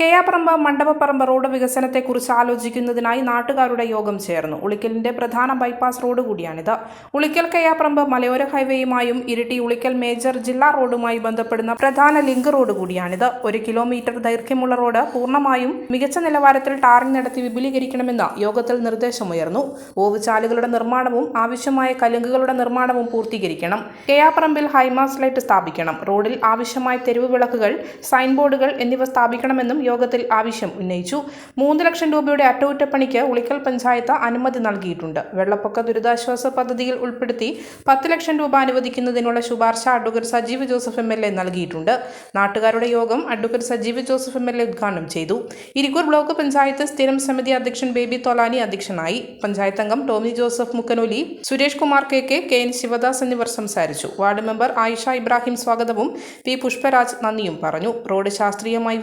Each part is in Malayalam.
കെയാപ്പറമ്പ് മണ്ഡപപ്പറമ്പ് റോഡ് വികസനത്തെക്കുറിച്ച് ആലോചിക്കുന്നതിനായി നാട്ടുകാരുടെ യോഗം ചേർന്നു. ഉളിക്കലിന്റെ പ്രധാന ബൈപ്പാസ് റോഡ് കൂടിയാണിത്. ഉളിക്കൽ കെയാപ്പറമ്പ് മലയോര ഹൈവേയുമായും ഇരിട്ടി ഉളിക്കൽ മേജർ ജില്ലാ റോഡുമായി ബന്ധപ്പെടുന്ന പ്രധാന ലിങ്ക് റോഡ് കൂടിയാണിത്. ഒരു കിലോമീറ്റർ ദൈർഘ്യമുള്ള റോഡ് പൂർണമായും മികച്ച നിലവാരത്തിൽ ടാറിംഗ് നടത്തി വിപുലീകരിക്കണമെന്ന് യോഗത്തിൽ നിർദ്ദേശമുയർന്നു. ഓവുചാലുകളുടെ നിർമ്മാണവും ആവശ്യമായ കലുങ്കുകളുടെ നിർമ്മാണവും പൂർത്തീകരിക്കണം. കെയാപ്പറമ്പിൽ ഹൈമാസ് ലൈറ്റ് സ്ഥാപിക്കണം. റോഡിൽ ആവശ്യമായ തെരുവ് വിളക്കുകൾ സൈൻ ബോർഡുകൾ എന്നിവ സ്ഥാപിക്കണമെന്നും യോഗത്തിൽ ആവശ്യം ഉന്നയിച്ചു. മൂന്ന് ലക്ഷം രൂപയുടെ അറ്റകുറ്റപ്പണിക്ക് ഉളിക്കൽ പഞ്ചായത്ത് അനുമതി നൽകിയിട്ടുണ്ട്. വെള്ളപ്പൊക്ക ദുരിതാശ്വാസ പദ്ധതിയിൽ ഉൾപ്പെടുത്തി പത്ത് ലക്ഷം രൂപ അനുവദിക്കുന്നതിനുള്ള ശുപാർശ advocate Sajeev Joseph M L A നൽകിയിട്ടുണ്ട്. നാട്ടുകാരുടെ യോഗം advocate Sajeev Joseph M L A ഉദ്ഘാടനം ചെയ്തു. ഇരിക്കൂർ ബ്ലോക്ക് പഞ്ചായത്ത് സ്ഥിരം സമിതി അധ്യക്ഷൻ ബേബി തൊലാനി അധ്യക്ഷനായി. പഞ്ചായത്ത് അംഗം Tomy Joseph Mukkanoli Suresh Kumar K K K N Sivadas എന്നിവർ സംസാരിച്ചു. വാർഡ് മെമ്പർ ആയിഷ ഇബ്രാഹിം സ്വാഗതവും പി പുഷ്പരാജ് നന്ദിയും പറഞ്ഞു. റോഡ് ശാസ്ത്രീയമായി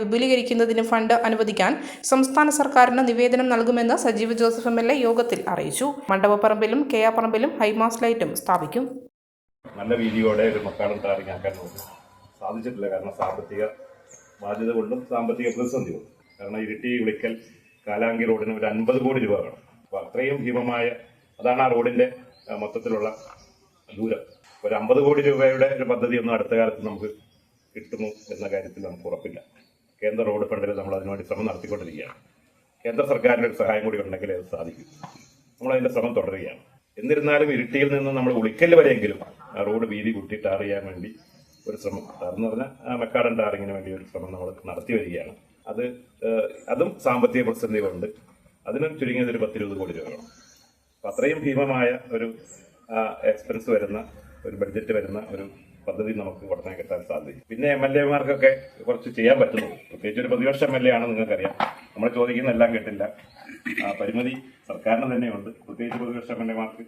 വിപുലീകരിക്കുന്നതിന് ഫണ്ട് അനുവദിക്കാൻ സംസ്ഥാന സർക്കാരിന് നിവേദനം നൽകുമെന്ന് Sajeev Joseph M L A യോഗത്തിൽ അറിയിച്ചു. മണ്ഡപപ്പറമ്പിലും കെ ആർ പറമ്പിലും ഹൈമാസ് ലൈറ്റും സ്ഥാപിക്കും. നല്ല രീതിയോടെ ഒരു മക്കാടം ടാറിങ് നമുക്ക് സാധിച്ചിട്ടില്ല. കാരണം സാമ്പത്തിക ബാധ്യത കൊണ്ടും സാമ്പത്തിക പ്രതിസന്ധി കൊണ്ടും. കാരണം ഇരിട്ടി വിളിക്കൽ കാലാങ്കി റോഡിന് ഒരു അൻപത് കോടി രൂപ വേണം. അപ്പൊ അത്രയും ഭീമമായ അതാണ് ആ റോഡിന്റെ മൊത്തത്തിലുള്ള ദൂരം. ഒരു അമ്പത് കോടി രൂപയുടെ ഒരു പദ്ധതി ഒന്നും അടുത്ത കാലത്ത് നമുക്ക് കിട്ടുന്നു എന്ന കാര്യത്തിൽ നമുക്ക് ഉറപ്പില്ല. കേന്ദ്ര റോഡ് ഫണ്ടിൽ നമ്മൾ അതിനുവേണ്ടി ശ്രമം നടത്തിക്കൊണ്ടിരിക്കുകയാണ്. കേന്ദ്ര സർക്കാരിന്റെ ഒരു സഹായം കൂടി ഉണ്ടെങ്കിൽ അത് സാധിക്കും. നമ്മൾ അതിന്റെ ശ്രമം തുടരുകയാണ്. എന്നിരുന്നാലും ഇരിട്ടിയിൽ നിന്ന് നമ്മൾ ഉളിക്കൽ വരെയെങ്കിലും ആ റോഡ് വീതി കൂട്ടി ടാർ ചെയ്യാൻ വേണ്ടി ഒരു ശ്രമം. ടാർ പറഞ്ഞാൽ ആ മെക്കാടൻ ടാറിങ്ങിന് വേണ്ടി ഒരു ശ്രമം നമ്മൾ നടത്തി വരികയാണ്. അത് അതും സാമ്പത്തിക പ്രതിസന്ധി കൊണ്ട് അതിനും ചുരുങ്ങിയത് ഒരു പത്തിരുപത് കോടി രൂപ വേണം. അപ്പം അത്രയും ഭീമമായ ഒരു എക്സ്പെൻസ് വരുന്ന ഒരു ബഡ്ജറ്റ് വരുന്ന ഒരു പദ്ധതി നമുക്ക് ഉടനെ കിട്ടാൻ സാധിക്കും. പിന്നെ എം എൽ എമാർക്കൊക്കെ കുറച്ച് ചെയ്യാൻ പറ്റുന്നു. പ്രത്യേകിച്ച് ഒരു പ്രതിപക്ഷ എം എൽ എ ആണ് നിങ്ങൾക്കറിയാം. നമ്മൾ ചോദിക്കുന്ന എല്ലാം കിട്ടില്ല. ആ, പരിമിതി സർക്കാരിന് തന്നെയുണ്ട്. പ്രത്യേകിച്ച് പ്രതിപക്ഷ എം എൽ എമാർക്ക്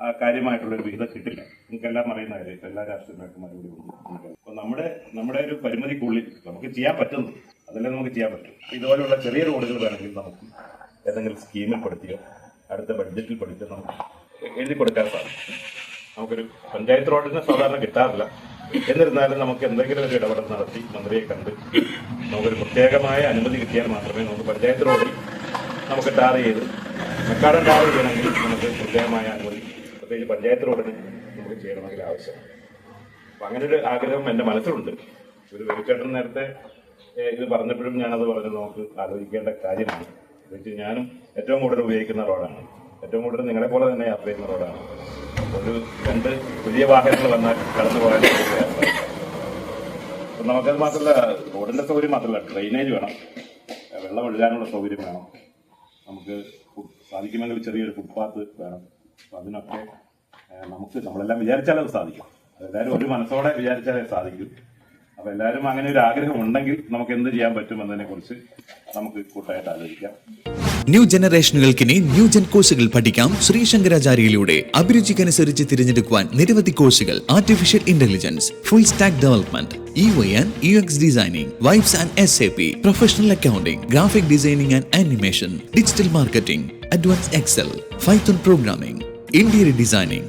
ആ കാര്യമായിട്ടുള്ള ഒരു വിഹിതം കിട്ടില്ല. നിങ്ങൾക്കെല്ലാം അറിയുന്ന കാര്യം. ഇപ്പം എല്ലാ രാഷ്ട്രീയ മറുപടി കൂടി ഉണ്ട്. അപ്പൊ നമ്മുടെ നമ്മുടെ ഒരു പരിമിതിക്കുള്ളിൽ നമുക്ക് ചെയ്യാൻ പറ്റുന്നു. അതല്ലേ നമുക്ക് ചെയ്യാൻ പറ്റും. ഇതുപോലെയുള്ള ചെറിയ റോഡുകൾ വേണമെങ്കിൽ നമുക്ക് ഏതെങ്കിലും സ്കീമിൽ പെടുത്തിയോ അടുത്ത ബഡ്ജറ്റിൽ പെടുത്തിയോ നമുക്ക് എഴുതി കൊടുക്കാൻ സാധിക്കും. നമുക്കൊരു പഞ്ചായത്ത് റോഡിന് സാധാരണ കിട്ടാറില്ല എന്നിരുന്നാലും നമുക്ക് എന്തെങ്കിലും ഒരു ഇടപെടൽ നടത്തി മന്ത്രിയെ കണ്ട് നമുക്കൊരു പ്രത്യേകമായ അനുമതി കിട്ടിയാൽ മാത്രമേ നമുക്ക് പഞ്ചായത്ത് റോഡിൽ നമുക്ക് ടാർ ചെയ്ത് മെക്കാടൻ ടാർ ചെയ്യണമെങ്കിൽ നമുക്ക് പ്രത്യേകമായ അനുമതി പ്രത്യേകിച്ച് പഞ്ചായത്ത് റോഡിന് നമുക്ക് ചെയ്യണമെങ്കിൽ ആവശ്യമാണ്. അപ്പം അങ്ങനെ ഒരു ആഗ്രഹം എന്റെ മനസ്സിലുണ്ട്. ഒരു വെളിച്ചേട്ടൻ നേരത്തെ ഇത് പറഞ്ഞപ്പോഴും ഞാനത് പറഞ്ഞു നമുക്ക് ആലോചിക്കേണ്ട കാര്യമാണ്. പ്രത്യേകിച്ച് ഞാനും ഏറ്റവും കൂടുതൽ ഉപയോഗിക്കുന്ന റോഡാണ്. ഏറ്റവും കൂടുതൽ നിങ്ങളെ പോലെ തന്നെ യാത്ര ചെയ്യുന്ന റോഡാണ്. ഒരു രണ്ട് പുതിയ വാഹനങ്ങൾ വന്നാൽ കടന്നു പോകാൻ. നമുക്കത് മാത്രമല്ല റോഡിന്റെ സൗകര്യം മാത്രമല്ല ഡ്രെയിനേജ് വേണം. വെള്ളം ഒഴുകാനുള്ള സൗകര്യം വേണം. നമുക്ക് സാധിക്കുമെങ്കിൽ ചെറിയൊരു ഫുട്പാത്ത് വേണം. അപ്പൊ അതിനൊക്കെ നമുക്ക് നമ്മളെല്ലാം വിചാരിച്ചാലേ അത് സാധിക്കും. അതെല്ലാവരും ഒരു മനസ്സോടെ വിചാരിച്ചാലേ സാധിക്കും. അപ്പൊ എല്ലാവരും അങ്ങനെ ഒരു ആഗ്രഹം ഉണ്ടെങ്കിൽ നമുക്ക് എന്ത് ചെയ്യാൻ പറ്റും എന്നതിനെ കുറിച്ച് നമുക്ക് കൂട്ടായിട്ട് ആലോചിക്കാം. ന്യൂ ജനറേഷനുകൾക്കിനി ന്യൂ ജൻ കോഴ്സുകൾ പഠിക്കാം ശ്രീശങ്കരാചാര്യയിലൂടെ അഭിരുചിക്കനുസരിച്ച് തിരഞ്ഞെടുക്കുവാൻ നിരവധി കോഴ്സുകൾ artificial intelligence full stack development E Y and designing vibes and S A P professional accounting graphic designing and animation digital marketing advance excel python programming interior designing